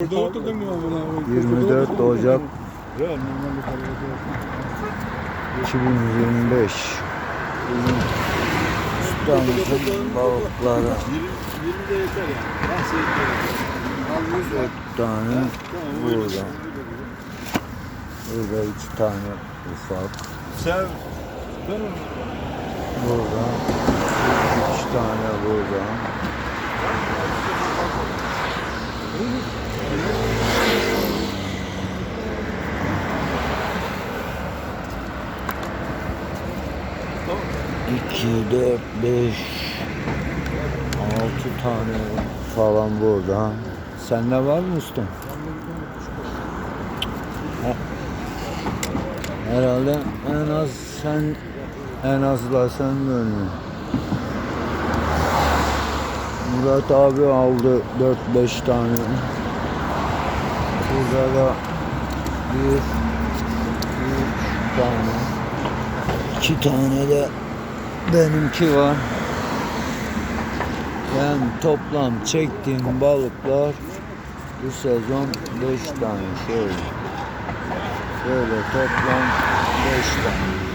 Burada oturdum ya buna. 24 Ocak Ya normalde kalacak. 2025 İstanbul'un balıkları 20, 20 de yeter yani. Nasıl yeter? Al 100 var. 4 tane burada. Burada 2 tane ufak. Onu. Burada 3 tane burada. İki, dört, beş, altı tane falan burada. Sende var mı usta? Ha. Herhalde en az sen en az da sen dönüyorsun. Murat abi aldı 4-5 tane. Burada da bir, üç tane. iki tane de benimki var. Ben toplam çektiğim balıklar bu sezon 5 tane şöyle. Şöyle toplam 5 tane.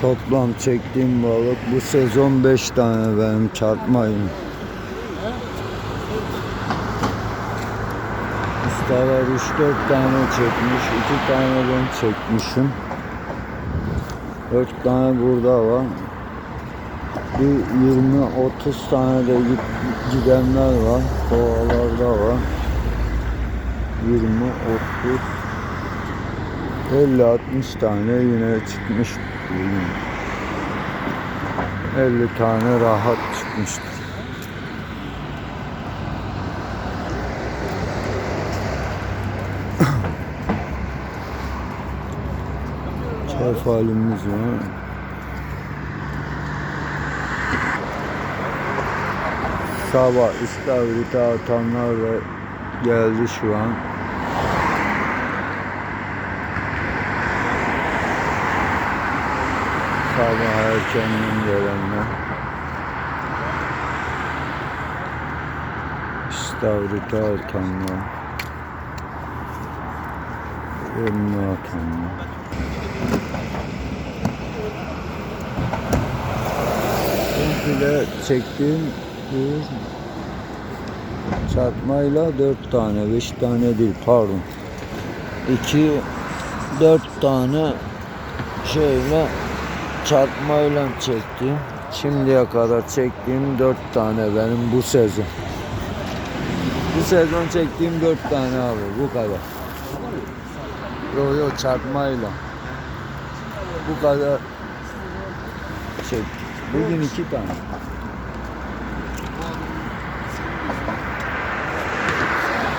Toplam çektiğim balık bu sezon 5 tane benim çarpmayın. Ustalar 3-4 tane çekmiş, 2 tane ben çekmişim. 4 tane burada var. Bir 20-30 tane de gidenler var. Kovalarda var. 20, 30, 50-60 tane yine çıkmış. 50 tane rahat çıkmıştır. Kefalimiz var. Sabah istavrite atanlar da geldi şu an. Sabah erkenden gelenler. İstavrite atanlar. Önüne atanlar. Komple çektiğim bir çarpmayla dört tane, beş tane değil pardon. İki, dört tane şeyle çarpmayla çektim. Şimdiye kadar çektiğim dört tane benim bu sezon. Bu sezon çektiğim dört tane abi bu kadar. Yo yo çarpmayla. Bu kadar çektim. Bugün iki tane.